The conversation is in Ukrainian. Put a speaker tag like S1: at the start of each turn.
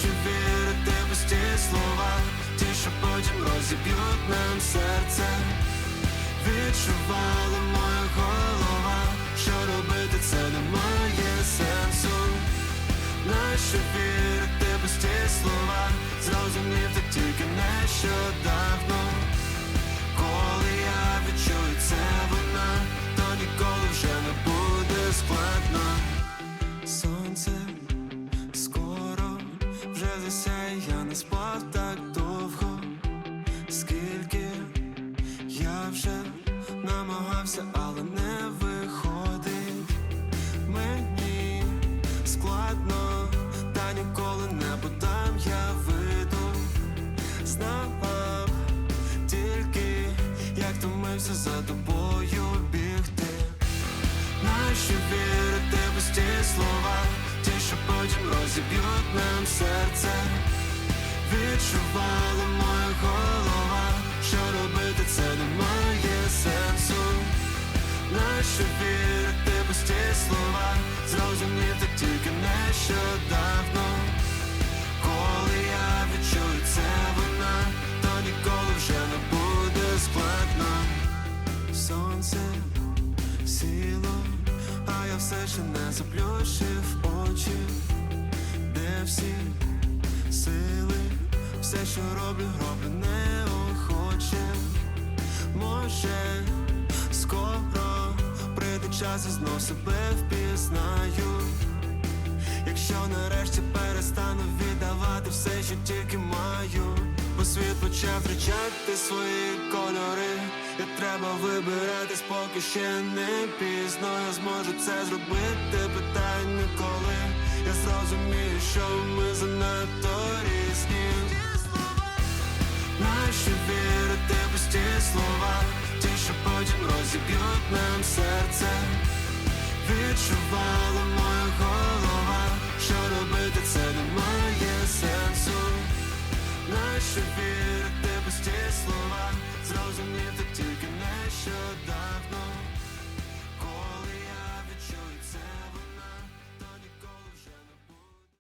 S1: Наші вірити пусті слова, ті, що потім розіб'ють нам серце. Відчувала моя голова, що робити це не має сенсу. Наші вірити пусті слова, зрозумів ти тільки нещодавно. Не спав так довго, скільки я вже намагався, але не виходить мені складно, та ніколи не подам я виду. Знав тільки, як втомився за тобою бігти. Наші вірити пусті слова, ті, що потім розіб'ють нам серце. Відчувала моя голова, що робити це не має сенсу. Наші вірити пусті слова, зрозумів ти тільки нещодавно. Коли я відчую це вона, то ніколи вже не буде складно. Сонце сіло, а я все ще не заплющив очі, де всі що роблю, роблю неохоче. Може, скоро прийде час і знов себе впізнаю. Якщо нарешті перестану віддавати все, що тільки маю, бо світ почав втрачати свої кольори, і треба вибиратись, поки ще не пізно. Я зможу це зробити, питання коли я зрозумію, що ми занадто різні. Слова, ті, що потім розіб'ють нам серце. Відчувала моє голова,